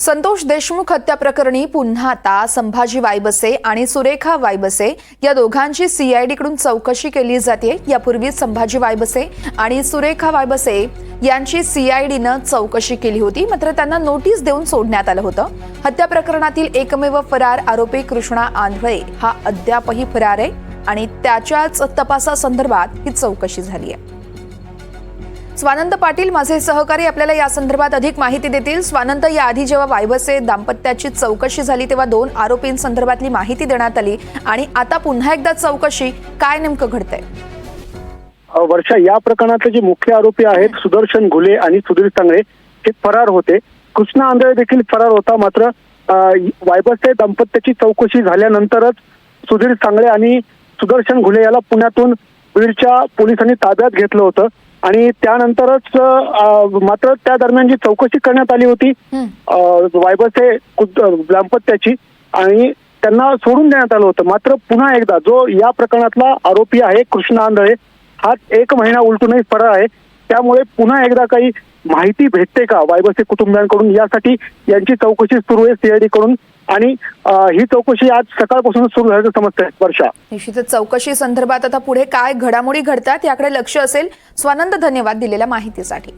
संतोष देशमुख हत्या प्रकरणी पुन्हा आता संभाजी वायबसे आणि सुरेखा वायबसे या दोघांची सीआयडीकडून चौकशी केली जाते. यापूर्वी संभाजी वायबसे आणि सुरेखा वायबसे यांची सीआयडीनं चौकशी केली होती. मात्र त्यांना नोटीस देऊन सोडण्यात आलं होतं. हत्या प्रकरणातील एकमेव फरार आरोपी कृष्णा आंधळे हा अद्यापही फरार आहे आणि त्याच्याच तपासासंदर्भात ही चौकशी झाली आहे. स्वानंद पाटील माझे सहकारी आपल्याला या संदर्भात अधिक माहिती देतील. स्वानंद याआधी जेव्हा वायवसे दाम्पत्याची चौकशी झाली तेव्हा दोन आरोपींसंदर्भातली माहिती देण्यात आली आणि आता पुन्हा एकदा चौकशी काय नेमकं घडतंय? वर्षा या प्रकरणातले जे मुख्य आरोपी आहेत सुदर्शन घुले आणि सुधीर सांगळे हे फरार होते. कृष्णा आंधळे देखील फरार होता मात्र वायबसे दाम्पत्याची चौकशी झाल्यानंतरच सुधीर सांगळे आणि सुदर्शन घुले याला पुण्यातून बीडच्या पोलिसांनी ताब्यात घेतलं होतं. आणि त्यानंतरच मात्र त्या दरम्यान जी चौकशी करण्यात आली होती वायबसे दाम्पत्याची आणि त्यांना सोडून देण्यात आलं होतं. मात्र पुन्हा एकदा जो या प्रकरणातला आरोपी आहे कृष्णा आंधळे हा एक महिना उलटूनही फरार आहे. त्यामुळे पुन्हा एकदा काही माहिती भेटते का वायबसे कुटुंबियांकडून? यासाठी यांची चौकशी सुरू आहे सीआयडी कडून. आणि ही चौकशी आज सकाळपासून सुरू झाल्याचं समजतंय वर्षा. निश्चितच चौकशी संदर्भात आता पुढे काय घडामोडी घडतात याकडे लक्ष असेल स्वानंद धन्यवाद दिलेल्या माहितीसाठी.